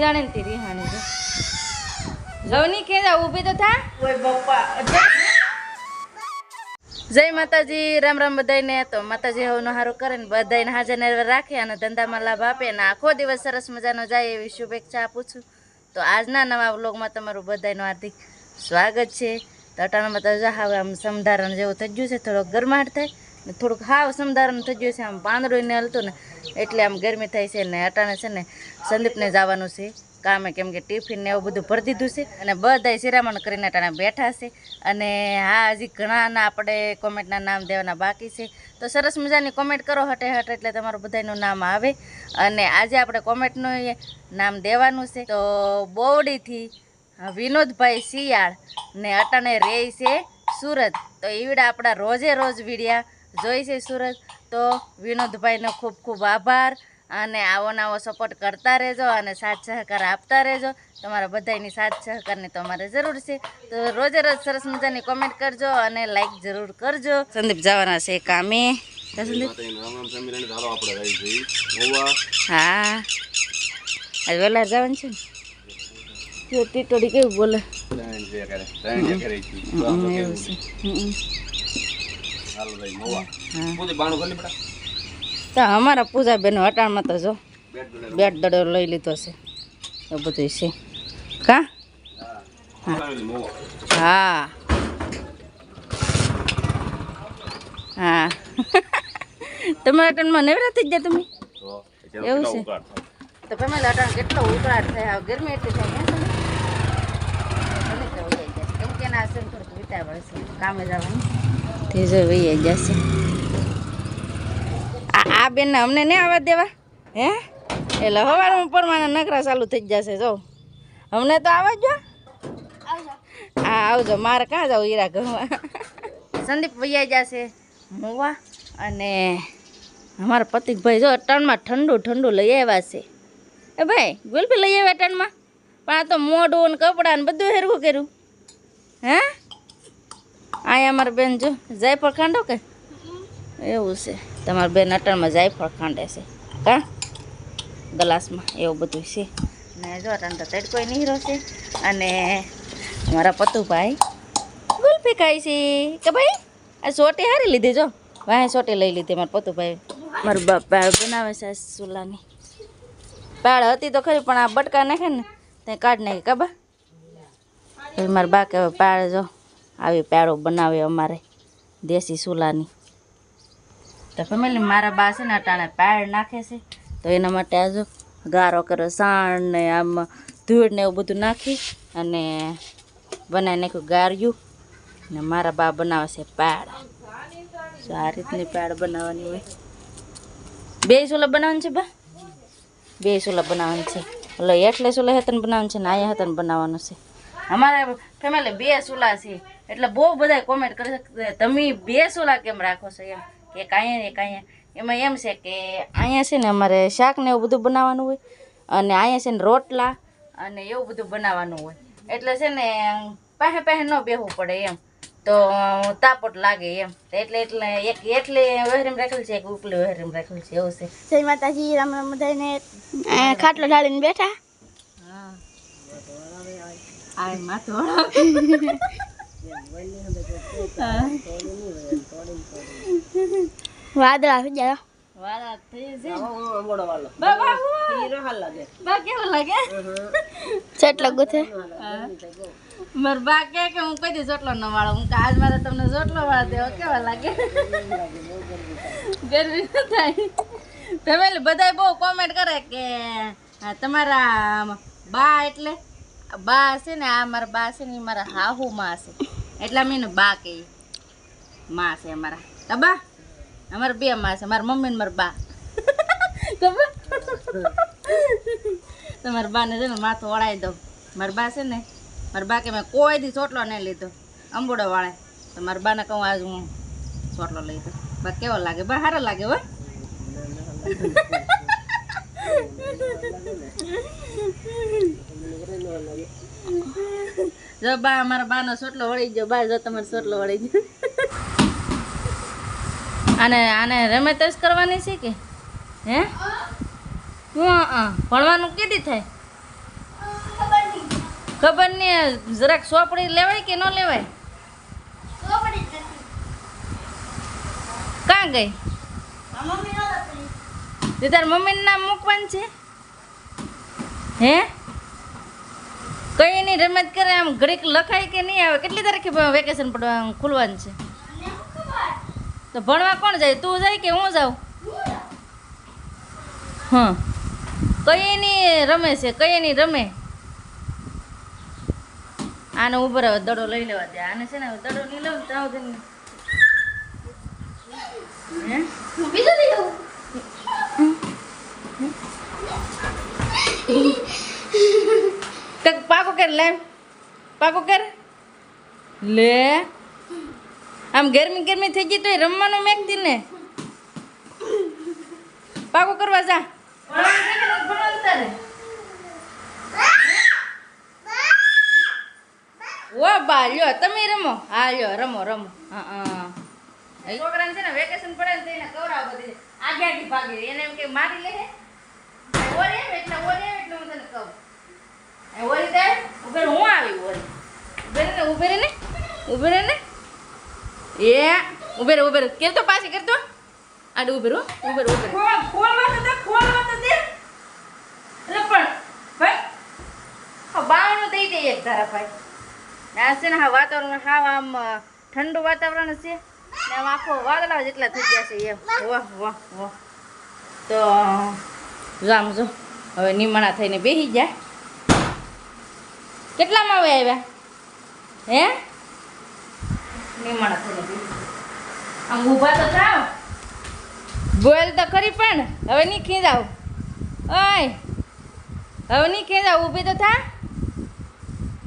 જાણે ને તીરી હાણે જો જવની કે ઊભી તો થા. ઓય બપ્પા જય માતાજી રામ રામ બધાયને. તો માતાજી હવનો હારો કરે ને બધાયને હાજર ને રાખે અને ધંધામાં લાભ આપે અને આખો દિવસ સરસ મજાનો જાય એવી શુભેચ્છા આપું છું. તો આજના નવા વ્લોગમાં તમારું બધાયનું હાર્દિક સ્વાગત છે. તો અટાણામાં તો હવે આમ સમધારણ જેવું થઈ ગયું છે થોડોક ગરમાટ થાય. થોડુંક હાવ સમધારણ થઈ ગયું છે, આમ પાંદડું ને હલતું ને, એટલે આમ ગરમી થાય છે ને અટાણે છે ને સંદીપને જવાનું છે. કામે કેમ કે ટિફિન ને એવું બધું ભરી દીધું છે અને બધાય શિરામણ કરીને અટાણે બેઠા છે. અને હા, હજી ઘણાના આપણે કોમેન્ટના નામ દેવાના બાકી છે. તો સરસ મજાની કોમેન્ટ કરો હટે હટ એટલે તમારું બધાનું નામ આવે. અને આજે આપણે કોમેન્ટનું નામ દેવાનું છે. તો બોવડીથી વિનોદભાઈ શિયાળ ને અટાણે રે છે સુરત. તો એવડા આપણા રોજે રોજ વિડિયા જોઈ છે સુરત? તો વિનોદભાઈનો ખૂબ ખૂબ આભાર અને આવો નવો સપોર્ટ કરતા રહેજો અને સાથ સહકાર આપતા રહેજો. તમારા બધાની સાથ સહકારની તમારે જરૂર છે. તો રોજે રોજ સરસ મજાની કોમેન્ટ કરજો અને લાઈક જરૂર કરજો. સંદીપ જવાના છે કામે. સંદીપ. હા. આજ વેલા જવાનું છે ને? ટીટોડી કેવું બોલે? એવું છે. હમ. તો અમારા પૂજા હટાણમાં તો જો. બેટ દડો લઈ લીધો છે. એ બધું છે. કા? હા હા. તમારા અટાણમાં નેવરા થઈ ગયા તમે? એવું છે. તો ફેમિલી અટાણ કેટલો ઉકળાટ થાય? ગરમી એટલી થાય હે તમે? ભલે તો વહી જાય. કેમ કે એના હશે ને થોડુંક વિતાવળ છે કામે જવાનું તે જો જશે આ આ બેનને અમને નહીં આવવા દેવા? હે? એટલે હવારમાં પરમાના નકરા ચાલુ થઈ જશે જો. અમને તો આવવા જો હા આવજો. મારે ક્યાં જાવ હીરા ઘરમાં? સંદીપ વૈયા જશે મોવા અને અમારા પતિકભાઈ જો ટનમાં ઠંડુ ઠંડુ લઈ આવ્યા છે. એ ભાઈ ગુલફી લઈ આવ્યા ટનમાં પણ આ તો મોઢું ને કપડાં ને બધું હેરવું કર્યું. હે? અહીંયા અમારા બેન જો જાયફળ ખાંડો કે? એવું છે. તમારા બેન અટણમાં જાયફળ ખાંડે છે. કા? ગ્લાસમાં એવું બધું છે. ને જો અટણ તો તડકોય નીરો છે. અને મારા પતુભાઈ ગુલફી ખાય છે. કે ભાઈ, આ સોટી હારી લીધી જો. વાહે સોટી લઈ લીધી મારા પતુભાઈ મારું બાપ બનાવે છે ચૂલાની. પાળ હતી તો ખરી, પણ આ બટકા નાખે ને ત્યાં કાઢ નાખી કાબા પછી મારા બા કહેવાય પાડે જો. આવી પેડો બનાવે અમારે દેશી ચૂલાની. તો ફેમિલી મારા બા છે ને અટાણે પાડ નાખે છે. તો એના માટે આ ગારો કર્યો સાણ ને આમ ધૂળ ને એવું બધું નાખી અને બનાવી નાખ્યું ગાર્યું. ને મારા બા બનાવે છે પાડ. આ રીતની પાડ બનાવવાની હોય. બે સોલા બનાવવાની છે બા? બે સોલા બનાવવાની છે. એટલે એટલે સોલા હેતન બનાવવાનું છે ને અહીંયા હેતન બનાવવાનું છે. અમારે ફેમિલી બે સુલા છે. એટલે બહુ બધા કોમેન્ટ કરે છે તમે બે સુલા કેમ રાખો છો? એમ. કે કાંઈ ને કાંઈ એમાં. એમ છે કે અહીંયા છે ને અમારે શાક ને એવું બધું બનાવવાનું હોય અને અહીંયા છે ને રોટલા અને એવું બધું બનાવવાનું હોય. એટલે છે ને પાસે પાસે ન બેહવું પડે એમ. તો તાપટ લાગે એમ. એટલે એટલે એક એટલે વહેરીમ રાખેલું છે એક ઉપલી વહેરીમ રાખેલું છે એવું છે. જય માતાજી રામ રામ બધાને ખાટલો ઢાળીને બેઠા? હા. આ માથું વાદળા થઈ ગયા વાળા થઈ છે બા બા બા. કેવું લાગે? ચેટલો ગુથે માર બા કે કે હું કઈ દી ચોટલો ન વાળો હું કે આજ મારે તમને ચોટલો વાળ દેવો કેવા લાગે? ગરમી ન થાય. ફેમિલી બધાય બહુ કોમેન્ટ કરે કે આ તમારા બા એટલે બા છે ને આ મારા બા છે ને મારા હાહુ માં છે એટલા મેં બા કહીએ માં છે અમારા. કા બા, અમારા બે માં છે મારા મમ્મી ને મારા બા. ખબર તમારા બાને છે ને માથું વળાવી દઉં. મારા બા છે ને, મારા બા કે મેં કોઈ દી ચોટલો નહીં લીધો. અંબુડો વાળે. તો મારા બાને કહું આજ હું ચોટલો લઈ દઉં. બા કેવો લાગે? બા સારો લાગે હો. જો બા અમારા બાનો સોટલો વળી ગયો. બા જો તમારો સોટલો વળી ગયો. આને રમત જ કરવાની છે કે? હે? હું ભણવાનું કીધી થાય? ખબર નહીં. જરાક સોપડી લેવાય કે ન લેવાય? કાં ગઈ? તે તાર મમ્મીનું નામ મૂકવાનું છે? હે? કઈ એની રમત કરે આમ ઘડીક લખાય કે નહીં આવે? કેટલી તારીખે વેકેશન પડવા ખુલવાનું છે? તો ભણવા કોણ જાય? તું જાય કે હું જાઉં? હા. કઈ એની રમે છે? કઈ એની રમે? આને ઊભો રહો દડો લઈ લેવા દે. આને છે ને દડો નહીં લઉં તો આવું? હે. કંઈક પાકો કર લે પાકો કર લે આમ ગરમી ગરમી થઈ ગઈ તો રમવાનું મેકતી ને પાકો કરવા જા? ઓ બા લ્યો તમે રમો હા લ્યો રમો રમો હા છોકરાને છે ને વેકેશન પડે ને એને કવરાવ બધી આગે આગે ભાગે એને એમ કે મારી લે ઓરે એટલે ઓરે એટલે હું તને કહું એ ઓરી દે ઉભે હું આવી ઓરી ને ઉભે રહે ને? ઉભે ને? એ ઉભે રહે ઉભે રહે કેર તો પાછી કરતો? આડે ઉભે રહો ઉભે ઉભે ખોલવા તો દે ખોલવા તો દે. એટલે પણ ભાઈ બાવણું દઈ દે એક ધારા ભાઈ. આ છે ને હા વાતાવરણ હા આમ ઠંડુ વાતાવરણ છે. ને આમ આખો વાદળા જેટલા થઈ ગયા છે એમ. વાહ વાહ વાહ. તો જો જો. હવે નિમાણા થઈને બેસી જાય. કેટલામાં આવે આવ્યા? હે? આમ ઊભા તો થાવ. બોલ તો ખરી પણ હવે નહીં ખીજાવ. ઓય હવે નહીં ખીજાવ ઊભી તો થા.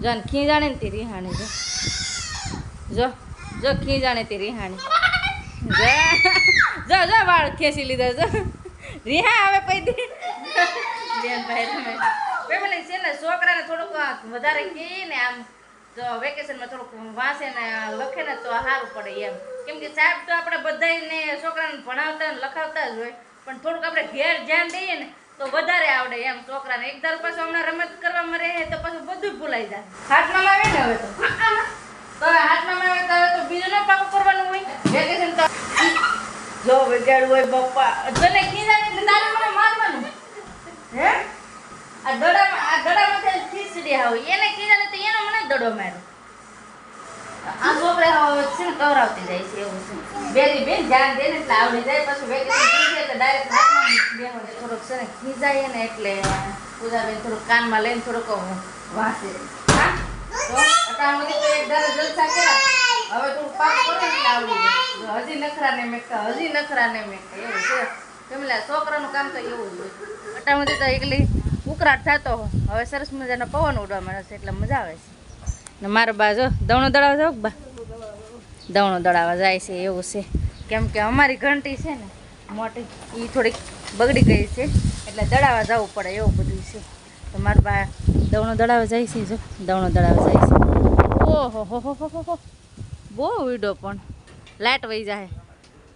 જો ને ખીજાણે ને તે રિહાણી જો. જો જો ખીજાણે તે રિહાણી. જો જો જો વાળ ખેંચી લીધો જો. રિહા હવે પૈ બેન ભાઈ છે ને છોકરાને થોડુંક વધારે કહે ને આમ જો વેકેશનમાં થોડુંક વાંચે ને લખે ને તો સારું પડે એમ. કેમ કે સાહેબ તો આપણે બધાને છોકરાને ભણાવતા ને લખાવતા જ હોય પણ થોડુંક આપણે ઘેર ધ્યાન દઈએ ને તો વધારે આવડે એમ છોકરાને. એક ધારો પાછું હમણાં રમત કરવામાં રહે તો પાછું બધું ભૂલાઈ જાય. હાથમાં આવે ને હવે તો? તો હાથમાં આવે તો હવે તો બીજું ન પાકું કરવાનું હોય? વેકેશન તો જો વગાડવું હોય બપ્પા તને કીધા તારે મને મારવાનું. હે? આ દડામાં આ દડામાં ખીચડી હોય એને કીધા ને તો મને દડો માર્યો. આ છોકરા છે ને કવરાવતી જાય છે એવું છે. બેરી બેન ધ્યાન દે આવડી જાય. પછી વેકેશન એટલે થોડોક છે ને ખીજાય ને એટલે પૂજાબેન થોડુંક કાનમાં લઈને થોડુંક વાંચે. હા? તો અટાણું તો એક ધારો જલસા કર્યા. હવે થોડું પાક કરે ને આવડી જાય. હજી નખરા ને મેકતા, હજી નખરા ને મેકતા. એવું છે. કેમલે છોકરાનું કામ તો એવું જ હોય. અટાણું તો એકલી ઉકળાટ થતો. હવે સરસ મજાનો પવન ઉડવા મળે છે, એટલે મજા આવે છે. ને મારા બા જો, દવણો દડાવા જાવ બા? દવણો દળાવા જાય છે, એવું છે. કેમ કે અમારી ઘંટી છે ને, મોટી એ થોડીક બગડી ગઈ છે, એટલે દળાવા જવું પડે એવું બધું છે. તો મારા બા દવણો દળાવા જાય છે, જો. દવણો દળાવા જાય છે. ઓહો, હો હો હો હો હો. બહુ વીડો પણ. લાઇટ વહી જાય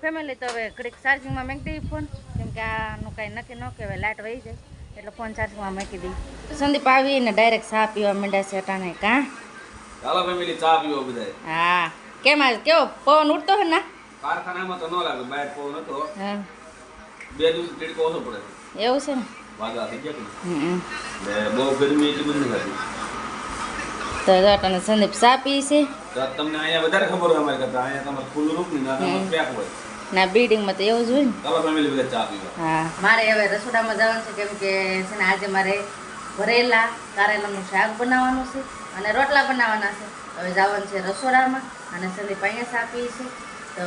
ફેમિલી તો હવે ઘડીક ચાર્જિંગમાં મેં દઈ ફોન કેમ કે આનું કાંઈ નક્કી ન કહેવાય લાઇટ વહી જાય. એટલે ફોન ચાર્જમાં મૂકી દઈ. સંદીપ આવીને ડાયરેક્ટ ચા પીવા માંડ્યા છે અટાણે કાં ચાલો ફેમિલી ચા પીવો બધા હા. કેમ આજ કેવો પવન ઉડતો હે ના? કારખાનામાં તો ન લાગે બહાર પવન હતો. હા. બે દિવસ ટીડકો ઓછો પડે. એવું છે ને? વાદળા થઈ ગયા બહુ ગરમી એટલી બધી નથી તો અટાણે સંદીપ ચા પી છે. તમને અહીંયા વધારે ખબર હોય અમારે કરતા. અહીંયા તમારે ખુલ્લું રૂપ નહીં ના તમારે પેક હોય. ના બિલ્ડિંગમાં તો એવું જ હોય ને. ફેમિલી બધા ચા પીવા. હા. મારે હવે રસોડામાં જવાનું છે કેમ કે છે ને આજે મારે ભરેલા કારેલાનું શાક બનાવવાનું છે અને રોટલા બનાવવાના છે. હવે જવાનું છે રસોડામાં અને સંદીપ અહીંયા આપીએ છીએ છે. તો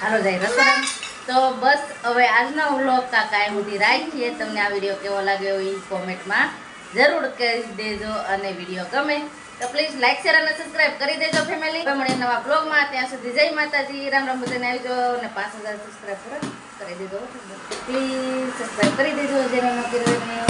હાલો જાય રસોડામાં. તો બસ હવે આજનો વ્લોગ કાકા એ સુધી રાખીએ. તમને આ વીડિયો કેવો લાગ્યો એ કોમેન્ટમાં જરૂર કહી દેજો અને વીડિયો ગમે તો પ્લીઝ લાઈક શેર અને સબસ્ક્રાઇબ કરી દેજો ફેમિલી મળીએ નવા બ્લોગમાં ત્યાં સુધી જય માતાજી. રામ રામ બધાને આવજો અને પાંચ હજાર સબસ્ક્રાઇબ કરી દેજો. પ્લીઝ સબસ્ક્રાઇબ કરી દેજો. જેને ન.